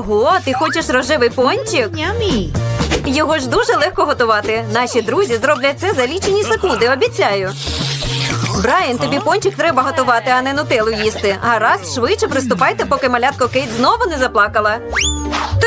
Ого, ти хочеш рожевий пончик? Його ж дуже легко готувати. Наші друзі зроблять це за лічені секунди, обіцяю. Брайан, тобі пончик треба готувати, а не нутелу їсти. Гаразд, швидше приступайте, поки малятко Кейт знову не заплакала.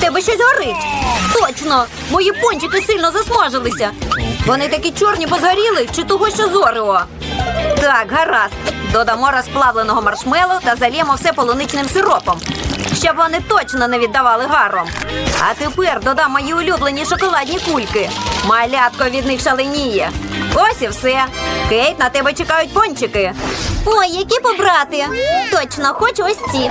Тебе щось горить. Точно, мої пончики сильно засмажилися. Вони такі чорні, бо чи того, що зорео. Так, гаразд. Додамо розплавленого маршмелу та зальємо все полуничним сиропом, щоб вони точно не віддавали гаром. А тепер додам мої улюблені шоколадні кульки. Малятко від них шаленіє. Ось і все. Кейт, на тебе чекають пончики. Ой, які побрати. Точно, хочу ось ці.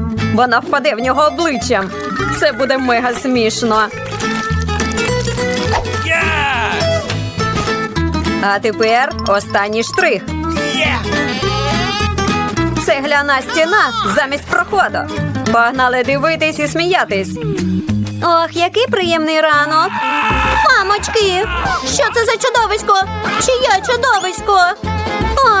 Вона впаде в нього обличчям. Це буде мега смішно. А тепер останній штрих. Цегляна стіна замість проходу. Погнали дивитись і сміятись. Ох, який приємний ранок. Мамочки, що це за чудовисько? Чиє чудовисько?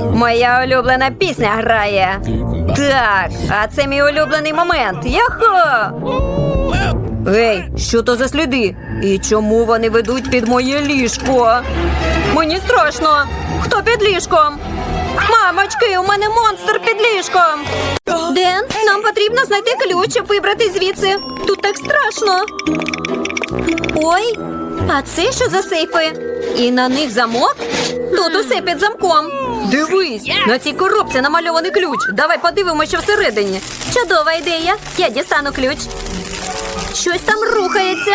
Моя улюблена пісня грає. Так, а це мій улюблений момент. Яхо! Ей, що то за сліди? І чому вони ведуть під моє ліжко? Мені страшно. Хто під ліжком? Мамочки, у мене монстр під ліжком. Ден, нам потрібно знайти ключ, щоб вибрати звідси. Тут так страшно. Ой, а це що за сейфи? І на них замок? Тут усе під замком. Дивись, на цій коробці намальований ключ. Давай подивимося, що всередині. Чудова ідея. Я дістану ключ. Щось там рухається.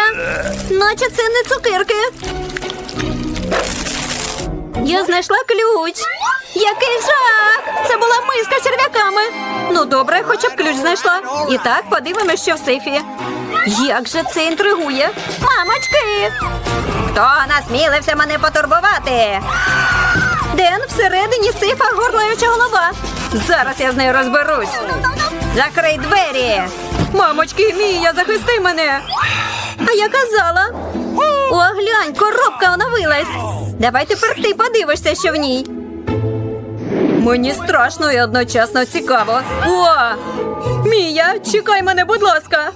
Наче це не цукерки. Я знайшла ключ. Який жах! Це була миска з черв'яками. Ну добре, хоча б ключ знайшла. І так, подивимося, що в сейфі. Як же це інтригує? Мамочки! Хто насмілився мене потурбувати? Ден, всередині сейфа горлаюча голова. Зараз я з нею розберусь. Закрий двері. Мамочки, Мія, захисти мене. А я казала. О, глянь, коробка оновилась. Давай тепер ти подивишся, що в ній. Мені страшно і одночасно цікаво. О! Мія, чекай мене, будь ласка.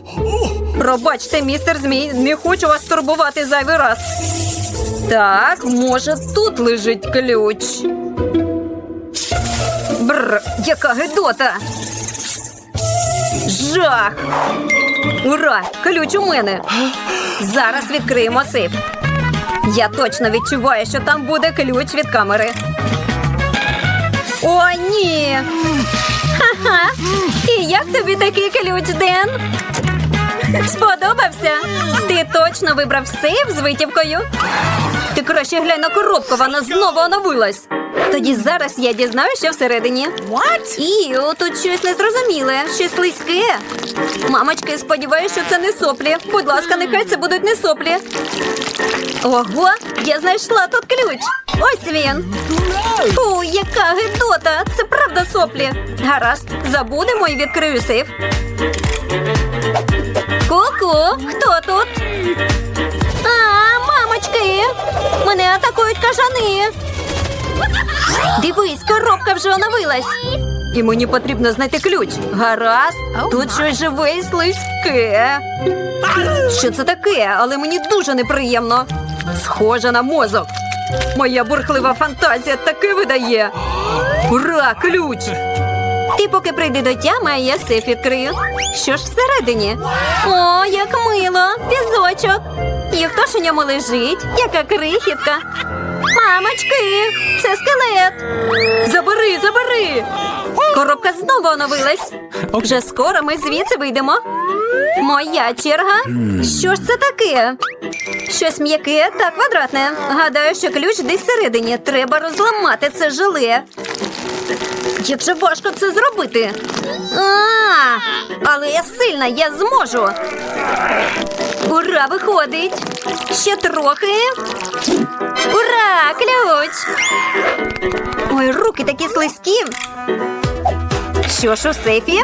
Пробачте, містер Змій, не хочу вас турбувати зайвий раз. Так, може, тут лежить ключ. Бррр, яка гидота. Жах. Ура! Ключ у мене. Зараз відкриємо сейф. Я точно відчуваю, що там буде ключ від камери. О, ні. Ха-ха. І як тобі такий ключ, Ден? Сподобався? Ти точно вибрав сейф з витівкою? Ти краще глянь на коробку, вона знову оновилась. Тоді зараз я дізнаюся, що всередині. What? Іу, тут щось незрозуміле, щось слизьке. Мамочки, сподіваюся, що це не соплі. Будь ласка, нехай це будуть не соплі. Ого, я знайшла тут ключ. Ось він. Фу, яка гидота! Це правда соплі. Гаразд, забудемо і відкрию сейф. Ку-ку, хто тут? А, мамочки! Мене атакують кажани. Дивись, коробка вже оновилась. І мені потрібно знайти ключ. Гаразд, тут щось живе і слизьке. Що це таке? Але мені дуже неприємно. Схоже на мозок. Моя бурхлива фантазія таки видає. Ура, ключ! Ти поки прийди до тями, а я сейф відкрию. Що ж всередині? О, як мило! Пізочок. І хто ж у ньому лежить? Яка крихітка. Мамочки, це скелет. Забери, забери. Коробка знову оновилась. Вже скоро ми звідси вийдемо. Моя черга. Що ж це таке? Щось м'яке та квадратне. Гадаю, що ключ десь всередині. Треба розламати це желе. Як же важко це зробити? А, але я сильна, я зможу. Ура, виходить! Ще трохи. Ура! Ключ! Ой, руки такі слизькі. Що ж у сейфі?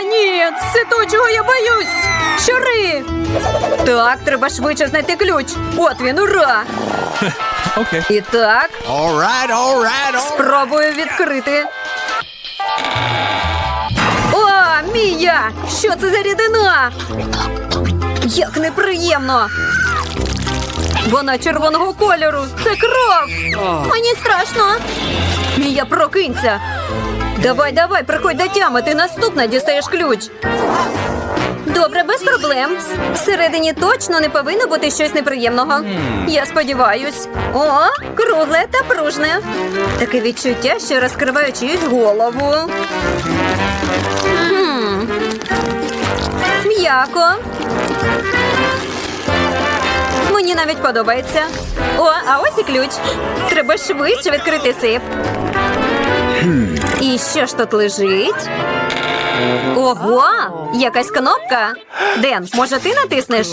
О, ні, це то, чого я боюсь. Щури! Так, треба швидше знайти ключ. От він, ура! Okay. І так, All right, all right, all спробую відкрити. О, Мія! Що це за рідина? Як неприємно! Вона червоного кольору. Це кров. Мені страшно. Мія, прокинься. Давай, давай, приходь до тями. Ти наступна дістаєш ключ. Добре, без проблем. Всередині точно не повинно бути щось неприємного. Я сподіваюсь. О, кругле та пружне. Таке відчуття, що розкриваю чиюсь голову. Хм. М'яко. Мені навіть подобається. О, а ось і ключ. Треба швидше відкрити сейф. І що ж тут лежить? Ого, якась кнопка. Ден, може ти натиснеш?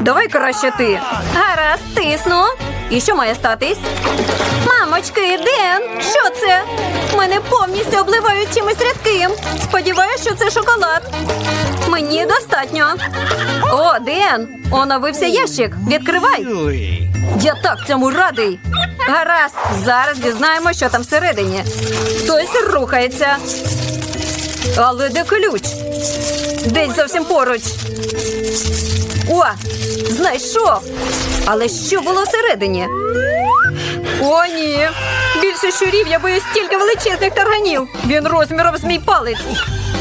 Давай краще ти. Гаразд, тисну. І що має статись? Мамочки, Ден, що це? Мене повністю обливають чимось рідким. Сподіваюсь, що це шоколад. Мені достатньо. О, Ден, оновився ящик. Відкривай. Я так цьому радий. Гаразд, зараз дізнаємо, що там всередині. Хтось рухається. Але де ключ? Десь зовсім поруч. О, знайшов. Але що було всередині? О, ні. Більше щурів я боюсь стільки величезних тарганів. Він розміром з мій палець.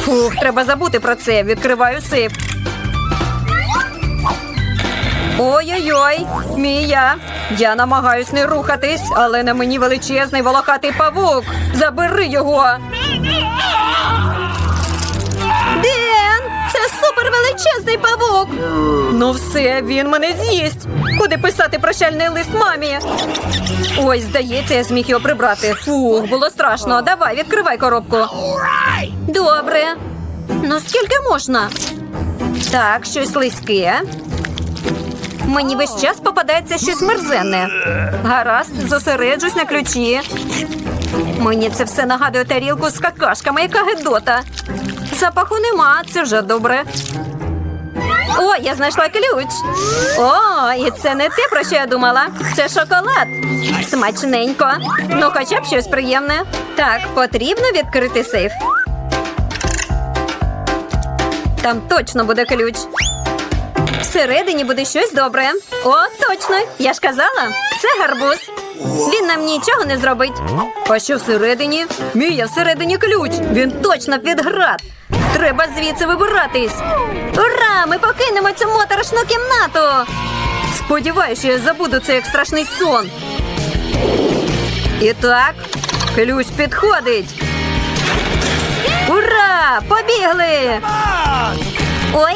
Фух, треба забути про це. Відкриваю сейф. Ой-ой-ой, Мія. Я намагаюсь не рухатись, але на мені величезний волохатий павук. Забери його. Ден, це супервеличезний павук. Ну все, він мене з'їсть. Куди писати прощальний лист мамі? Ой, здається, я зміг його прибрати. Фух, було страшно. Давай, відкривай коробку. Добре. Ну скільки можна? Так, щось лиське. Мені весь час попадається щось мерзенне. Гаразд, зосереджусь на ключі. Мені це все нагадує тарілку з какашками, яка гедота. Запаху нема, це вже добре. О, я знайшла ключ. О, і це не те, про що я думала. Це шоколад. Смачненько. Ну, хоча б щось приємне. Так, потрібно відкрити сейф. Там точно буде ключ. Всередині буде щось добре. О, точно! Я ж казала, це гарбуз. Він нам нічого не зробить. А що всередині? Мія, всередині ключ. Він точно під град. Треба звідси вибиратись. Ура! Ми покинемо цю моторошну кімнату. Сподіваюся, що я забуду це як страшний сон. І так, ключ підходить. Ура! Побігли! Ой.